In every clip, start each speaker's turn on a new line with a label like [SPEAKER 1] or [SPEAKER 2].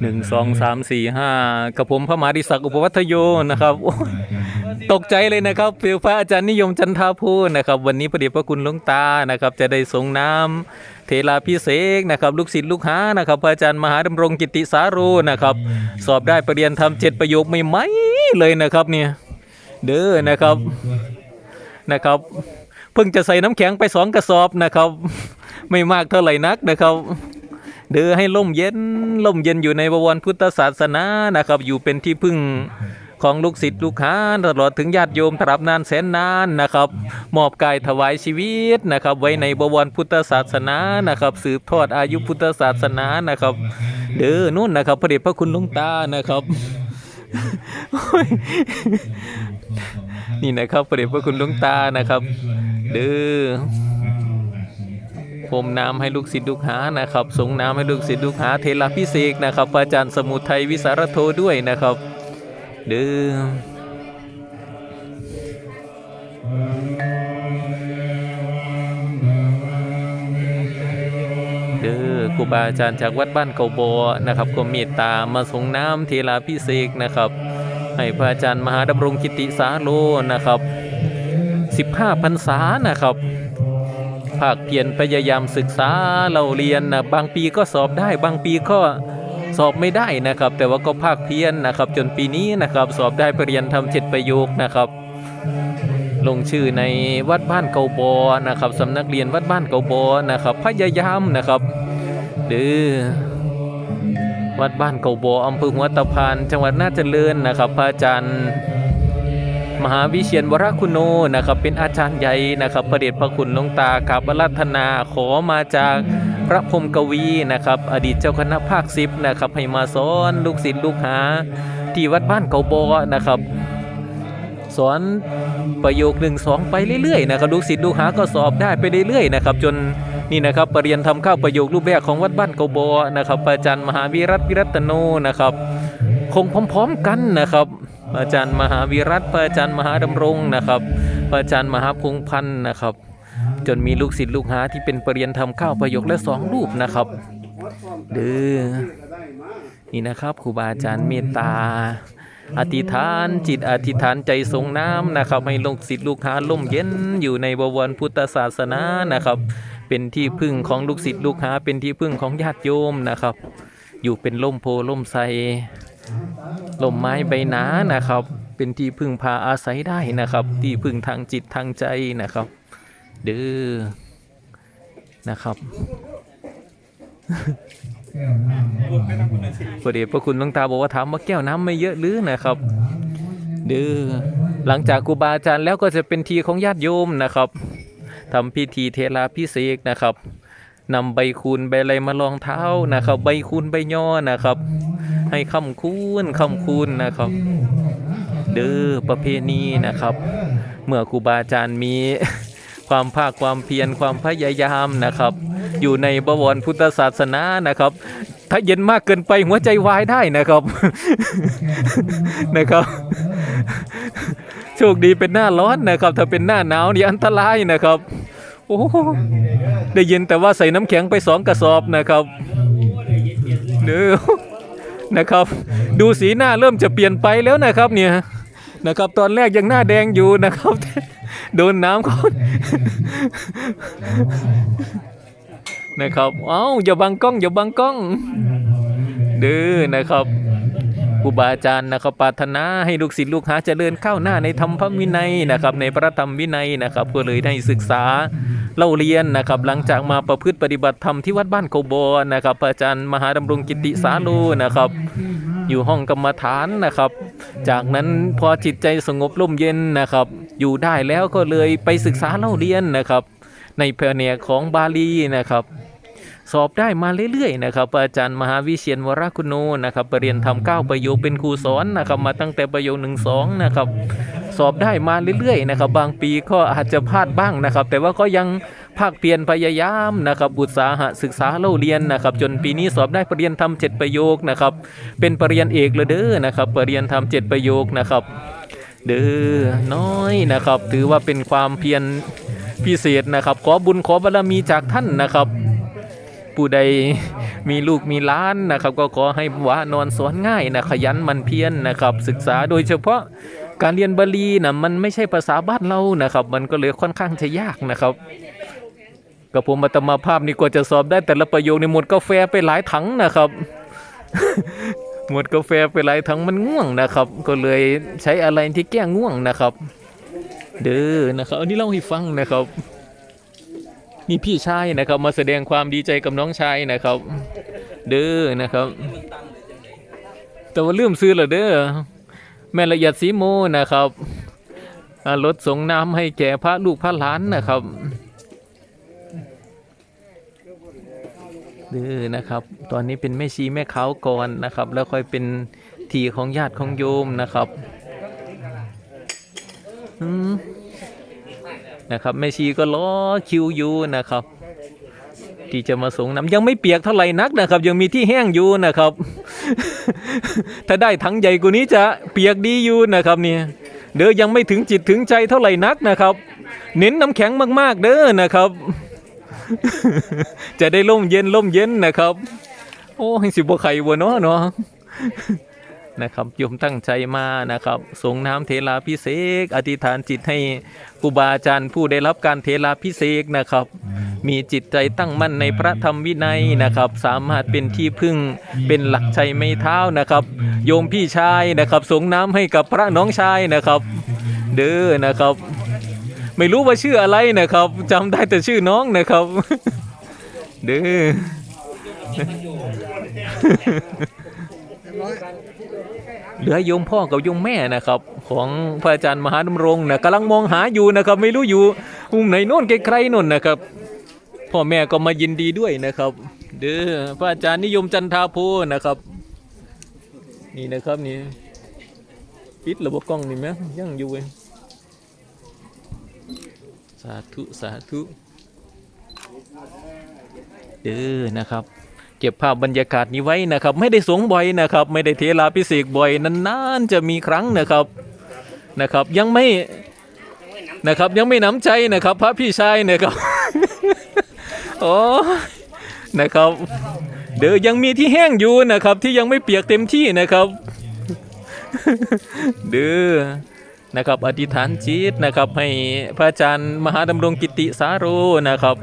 [SPEAKER 1] หนึ่งสองสามสี่ห้ากับผมพระมหาดิศักดิ์อุปวัตโยนะครับตกใจเลยนะครับเพียวพระอาจารย์นิยมจันทาพูนะครับ วันนี้พระเดชพระคุณหลวงตานะครับ จะได้ส่งน้ำเทลาพิเศษนะครับ ลูกศิษย์ลูกหานะครับพระอาจารย์มหาดำรงกิติสาโรนะครับ สอบได้ปรริญญาธรรมเจ็ดประโยคไม่ไหมเลยนะครับเนี่ยเด้อนะครับนะครับ เพิ่งจะใส่น้ำแข็งไปสองกระสอบนะครับ ไม่มากเท่าไหร่นักนะครับ เดือให้ล่มเย็นล่มเย็นอยู่ในบวรพุทธศาสนานะครับ อยู่เป็นที่พึ่งของลูกศิษย์ลูกหาตลอดถึงญาติโยมตราบนานแสนนานนะครับ มอบกายถวายชีวิตนะครับ ไว้ในบวรพุทธศาสนานะครับ สืบทอดอายุพุทธศาสนานะครับ เด้อนู่นนะครับพระเดชพระคุณลุงตานะครับนี่นะครับพระเดชพระคุณลุงตานะครับ เด้อ พรมน้ำให้ลูกศิษย์ลูกหานะครับส่งน้ำให้ลูกศิษย์ลูกหาเทลาพิเศษนะครับพระอาจารย์สมุทัยวิสารโทด้วยนะครับเด้อเด้อครูบาอาจารย์จากวัดบ้านเกาบอนะครับ ก็เมตตามาส่งน้ำเทลาพิเศษนะครับ ให้พระอาจารย์มหาดำรงกิติสาโลนะครับ 15พรรษานะครับ ภาคเพียรพยายามศึกษาเราเรียนนะบางปีก็สอบได้บางปีก็สอบไม่ได้นะครับ แต่ว่าก็ภาคเพียรนะครับ จนปีนี้นะครับ สอบได้ปรริญญาธรรมเจ็ดประโยคนะครับ ลงชื่อในวัดบ้านเกาบอนะครับสำนักเรียนวัดบ้านเกาบอนะครับ พยายามนะครับเด้อวัดบ้านเกาบออำเภอหัวตะพานจังหวัดน่าเจริญนะครับ พระอาจารย์ มหาวิเชียนวรคุณโนนะครับเป็นอาจารย์ใหญ่นะครับประเดชพระคุณหลวงตากราบรัธนาขอมาจากพระพรมกวีนะครับ อดีตเจ้าคณะภาคสิบนะครับให้มาสอนลูกศิษย์ลูกหา ที่วัดบ้านเกาบอนะครับ สอนประโยคหนึ่งสองไปเรื่อยๆนะครับลูกศิษย์ลูกหาก็สอบได้ไปเรื่อยๆนะครับจนนี่นะครับปรริญญาทำข้าวประโยครูปแบบของวัดบ้านเกาบอนะครับอาจารย์มหาวิรัตวิรัตโนนะครับ คงพร้อม ๆ กันนะครับ อาจารย์มหาวิรัตพระอาจารย์มหาดำรงนะครับพระอาจารย์มหาพงพันธ์นะครับ จนมีลูกศิษย์ลูกหาที่เป็นปรริญญาธรรมข้าวประโยคและสองรูปนะครับเด้อนี่นะครับครูบาอาจารย์เมตตาอธิษฐานจิตอธิษฐานใจทรงน้ำนะครับ ให้ลูกศิษย์ลูกหาล่มเย็นอยู่ในบวรพุทธศาสนานะครับ เป็นที่พึ่งของลูกศิษย์ลูกหาเป็นที่พึ่งของญาติโยมนะครับ อยู่เป็นล่มโพล่มไทร ลมไม้ใบหนานะครับ เป็นที่พึ่งพาอาศัยได้นะครับ ที่พึ่งทางจิตทางใจนะครับ เด้อนะครับพระเดชพระคุณหลวงตาบอกว่าถามว่าแก้วน้ำไม่เยอะหรือนะครับ เด้อหลังจากครูบาอาจารย์แล้วก็จะเป็นทีของญาติโยมนะครับทำพิธีเทลาพิเศษนะครับ นำใบคูณใบอะไรมาลองเท้านะครับ ใบคูณใบย่อนะครับ ให้คำคูณคำคูณนะครับ เด้อประเพณีนะครับ เมื่อครูบาอาจารย์มีความภาคความเพียรความพยายามนะครับ อยู่ในบวรพุทธศาสนานะครับ ถ้าเย็นมากเกินไปหัวใจวายได้นะครับนะครับ โชคดีเป็นหน้าร้อนนะครับ ถ้าเป็นหน้าหนาวนี่อันตรายนะครับโอ้ได้ยินแต่ว่าใส่น้ำแข็งไปสองกระสอบนะครับเด้อนะครับ ดูสีหน้าเริ่มจะเปลี่ยนไปแล้วนะครับ เนี่ยนะครับ ตอนแรกยังหน้าแดงอยู่นะครับ โดนน้ำเขานะครับ เอ้าอย่าบังกล้องอย่าบังกล้องเด้อนะครับครูบาอาจารย์นะครับปรารถนาให้ลูกศิษย์ลูกหาเจริญเข้าวหน้าในธรรมพระวินัยนะครับ ในพระธรรมวินัยนะครับ ก็เลยได้ศึกษา เล่าเรียนนะครับหลังจากมาประพฤติปฏิบัติธรรมที่วัดบ้านโคโบนะครับอาจารย์มหาดำรงกิติสาโลนะครับ อยู่ห้องกรรมฐานนะครับ จากนั้นพอจิตใจสงบร่มเย็นนะครับ อยู่ได้แล้วก็เลยไปศึกษาเล่าเรียนนะครับ ในแผนกของบาลีนะครับสอบได้มาเรื่อยๆนะครับอาจารย์มหาวิเชียนวรคุณโนนะครับปรริญญาธรรมเก้าประโยคเป็นครูสอนนะครับมาตั้งแต่ประโยคหนึ่งสองนะครับ สอบได้มาเรื่อยๆนะครับบางปีก็อาจจะพลาดบ้างนะครับ แต่ว่าก็ยังภาคเพียรพยายามนะครับบุตสาหะศึกษาเล่าเรียนนะครับ จนปีนี้สอบได้ปรริญญาธรรมเจ็ดประโยคนะครับ เป็นปรริญญาเอกเลยเด้อนะครับปรริญญาธรรมเจ็ดประโยคนะครับ เด้อน้อยนะครับ ถือว่าเป็นความเพียรพิเศษนะครับ ขอบุญขอบารมีจากท่านนะครับผู้ใดมีลูกมีล้านนะครับ ก็ขอให้ว่านอนสอนง่ายนะขยันมันเพียรนะครับ ศึกษาโดยเฉพาะ การเรียนบาลีนะมันไม่ใช่ภาษาบ้านเรานะครับ มันก็เลยค่อนข้างจะยากนะครับกับผมอัตมาภาพนี่กว่าจะสอบได้แต่ละประโยคในหมดกาแฟไปหลายถังนะครับ หมดกาแฟไปหลายถังมันง่วงนะครับ ก็เลยใช้อะไรที่แก้ง่วงนะครับ เด้อนะครับ อันนี้เล่าให้ฟังนะครับนี่พี่ชายนะครับ มาแสดงความดีใจกับน้องชายนะครับ เด้อนะครับ แต่ว่าลืมซื้อเหรอเด้อ แม่ละเอียดสีโมนะครับรถส่งน้ำให้แก่พระลูกพระหลานนะครับเด้อนะครับ ตอนนี้เป็นแม่ชีแม่ขาวก่อนนะครับ แล้วค่อยเป็นทีของญาติของโยมนะครับนะครับแม่ชีก็ล้อคิวอยู่นะครับ ที่จะมาส่งน้ำยังไม่เปียกเท่าไหร่นักนะครับ ยังมีที่แห้งอยู่นะครับ ถ้าได้ถังใหญ่กว่านี้จะเปียกดีอยู่นะครับเนี่ยเด้อยังไม่ถึงจิตถึงใจเท่าไหร่นักนะครับ เน้นน้ำแข็งมากๆ เด้อนะครับ จะได้ร่มเย็นร่มเย็นนะครับ โอ้ยสิบวไข่วัวเนาะเนาะนะครับโยมตั้งใจมานะครับส่งน้ำเทลาพิเศษ อธิษฐานจิตให้ครูบาอาจารย์ผู้ได้รับการเทลาพิเศษนะครับ มีจิตใจตั้งมั่นในพระธรรมวินัยนะครับ สามารถเป็นที่พึ่งเป็นหลักใจไม่เท้านะครับ โยมพี่ชายนะครับส่งน้ำให้กับพระน้องชายนะครับ เด้อนะครับ ไม่รู้ว่าชื่ออะไรนะครับจำได้แต่ชื่อน้องนะครับ เด้อเหลือโยมพ่อกับโยมแม่นะครับ ของพระอาจารย์มหาดำรงนะกำลังมองหาอยู่นะครับ ไม่รู้อยู่มุมไหนโน่นไกลๆโน่นนะครับ พ่อแม่ก็มายินดีด้วยนะครับ เด้อพระอาจารย์นิยมจันทาโพนะครับ นี่นะครับนี่ปิดระบบกล้องนี่ไหมยังอยู่เว้ยสาธุสาธุเด้อนะครับเก็บภาพบรรยากาศนี้ไว้นะครับ ไม่ได้สงบ่อยนะครับ ไม่ได้เทลาพิเศษบ่อยนานๆจะมีครั้งนะครับนะครับ ยังไม่นะครับยังไม่น้ำใจนะครับ พระพี่ชายนะครับ โอ้นะครับ เดี๋ยวยังมีที่แห้งอยู่นะครับ ที่ยังไม่เปียกเต็มที่นะครับเด้อนะครับอธิษฐานจิตนะครับให้พระอาจารย์มหาดำรงกิติสาโรนะครับ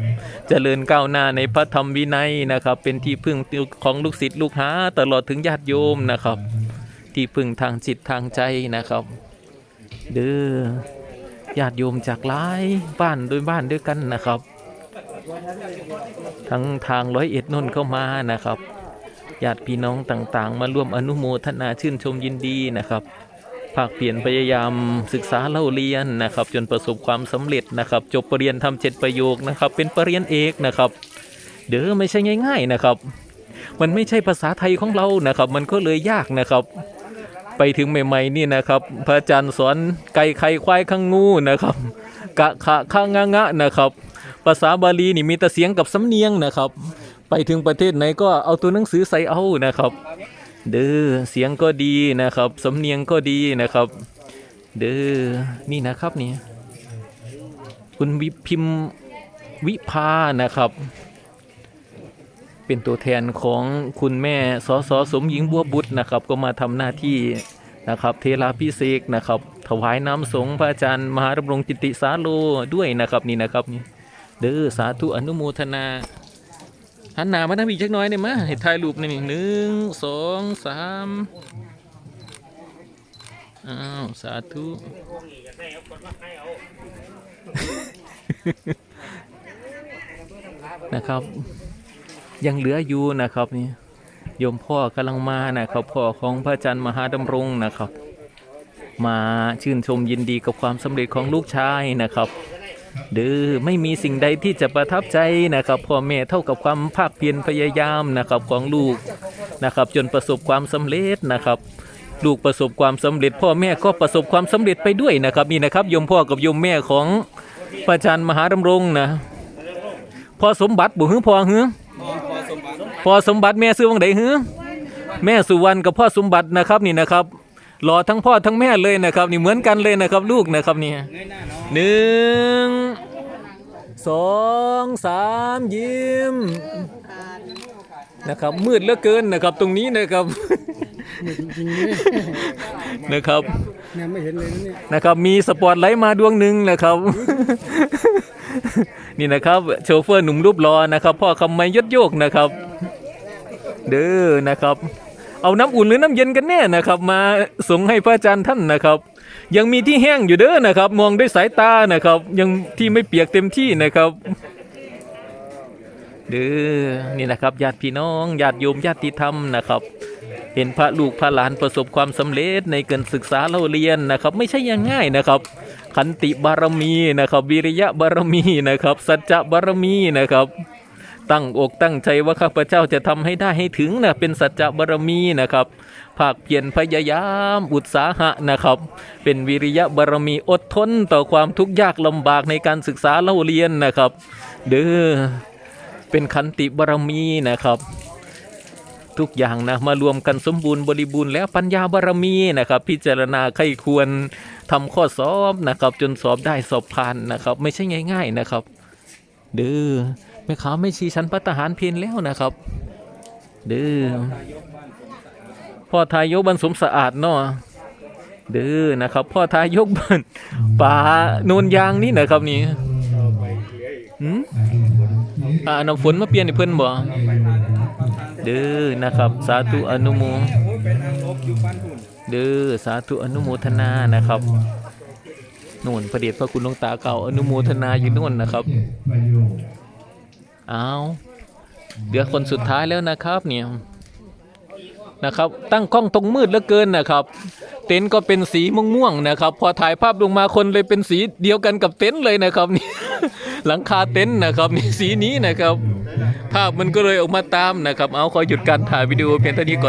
[SPEAKER 1] เจริญก้าวหน้าในพระธรรมวินัยนะครับ เป็นที่พึ่งของลูกศิษย์ลูกหาตลอดถึงญาติโยมนะครับ ที่พึ่งทางจิตทางใจนะครับ เด้อญาติโยมจากหลายบ้านโดยบ้านด้วยกันนะครับ ทั้งทางร้อยเอ็ดนนท์เข้ามานะครับญาติพี่น้องต่างๆ มาร่วมอนุโมทนาชื่นชมยินดีนะครับภาคเปลี่ยนพยายามศึกษาเล่าเรียนนะครับ จนประสบความสำเร็จนะครับ จบปรริญญาทำเจ็ดประโยคนะครับ เป็นปรริญญาเอกนะครับ เด้อไม่ใช่ง่าย ๆนะครับ มันไม่ใช่ภาษาไทยของเรานะครับ มันก็เลยยากนะครับ ไปถึงใหม่ๆนี่นะครับ พระอาจารย์สอนไก่ไข่ควายข้างงูนะครับ กะขะข้างงะงะนะครับาษาบาลีนี่มีแต่เสียงกับสำเนียงนะครับ ไปถึงประเทศไหนก็เอาตัวหนังสือใส่เอานะครับ เด้อเสียงก็ดีนะครับสำเนียงก็ดีนะครับ เด้อนี่นะครับนี่คุณวิพิมวิภานะครับ เป็นตัวแทนของคุณแม่สอสอสมหญิงบัวบุตรนะครับ ก็มาทำหน้าที่นะครับเทลาพิเศษนะครับ ถวายน้ำสงฆ์พระอาจารย์ มหาดำรงจิตติสาโลด้วยนะครับนี่นะครับนี่ เด้อสาธุอนุโมทนาหันหน้ามาทางอีกจักหน้อยเนี่ยมาให้ถ่ายรูปหนี่อยหนึ่งสองสามอ้าวสาธุ นะครับ ยังเหลืออยู่นะครับนี่โยมพ่อกำลังมานะครับพ่อของพระอาจารย์มหาดำรงนะครับ มาชื่นชมยินดีกับความสำเร็จของลูกชายนะครับ เด้อไม่มีสิ่งใดที่จะประทับใจนะครับพ่อแม่เท่ากับความภาคเพียรพยายามนะครับของลูกนะครับ จนประสบความสำเร็จนะครับ ลูกประสบความสำเร็จ พ่อแม่ก็ประสบความสำเร็จไปด้วยนะครับนี่นะครับยมพ่อกับยมแม่ของพระอาจารย์มหาดำรงนะพ่อสมบัติบุหือพ่อหือพ่อสมบัติแม่ซื้อวังใดหือแม่สุวรรณกับพ่อสมบัตินะครับนี่นะครับรอทั้งพ่อทั้งแม่เลยนะครับ นี่เหมือนกันเลยนะครับ ลูกนะครับนี่หนึ่ง สองสามยิ้มนะครับ มืดเหลือเกินนะครับตรงนี้นะครับ
[SPEAKER 2] มืดจริงๆเลย
[SPEAKER 1] นะครับ
[SPEAKER 2] เนี่ยไม่เห็นเลยนะเนี่ย
[SPEAKER 1] นะครับมีสปอตไลท์มาดวงหนึ่งนะครับ นี่นะครับโชเฟอร์หนุ่มรูปรอนะครับพ่อคำไม่ยดโยกนะครับ เด้อนะครับ เอาน้ำอุ่นหรือน้ำเย็นกันแน่นะครับ มาส่งให้พระอาจารย์ท่านนะครับ ยังมีที่แห้งอยู่เด้อนะครับ มองด้วยสายตานะครับ ยังที่ไม่เปียกเต็มที่นะครับเด้อนี่นะครับญาติพี่น้องญาติโยมญาติธรรมนะครับเห็นพระลูกพระหลานประสบความสำเร็จในการศึกษาเล่าเรียนนะครับ ไม่ใช่ยังง่ายนะครับ ขันติบารมีนะครับ วิริยะบารมีนะครับ สัจจะบารมีนะครับ ตั้งอกตั้งใจว่าข้าพเจ้าจะทำให้ได้ให้ถึงนะเป็นสัจจะบารมีนะครับ ภาคเพียรพยายามอุตสาหะนะครับ เป็นวิริยะบารมีอดทนต่อความทุกข์ยากลำบากในการศึกษาเล่าเรียนนะครับ เด้อเป็นขันติบารมีนะครับทุกอย่างนะมารวมกันสมบูรณ์บริบูรณ์แล้วปัญญาบารมีนะครับ พิจารณาใครควรทำข้อสอบนะครับ จนสอบได้สอบผ่านนะครับ ไม่ใช่ง่าย ๆนะครับ เด้อแม่ขาไม่ชีชั้นพัตหารเพนแล้วนะครับ เด้อ พ่อทายกบันสมสะอาดเนาะเด้อนะครับ พ่อทายกบันป่าโนนยางนี่นะครับนี่หืมอ่าน้ำฝนมาเปลี่ยนให้เพิ่นบ่เด้อนะครับ สาธุอนุโมเด้อสาธุอนุโมทนานะครับนู่นพระเดชพระคุณหลวงตาเก่าอนุโมทนาอยู่นู่นนะครับเอาเดี๋ยวคนสุดท้ายแล้วนะครับเนี่ย นะครับ ตั้งกล้องตรงมืดเหลือเกินนะครับ เต็นท์ก็เป็นสีม่วงๆนะครับ พอถ่ายภาพลงมาคนเลยเป็นสีเดียวกันกับเต็นท์เลยนะครับนี่หลังคาเต็นท์นะครับนี่สีนี้นะครับ ภาพมันก็เลยออกมาตามนะครับ เอาขอหยุดการถ่ายวิดีโอเพียงเท่านี้ก่อน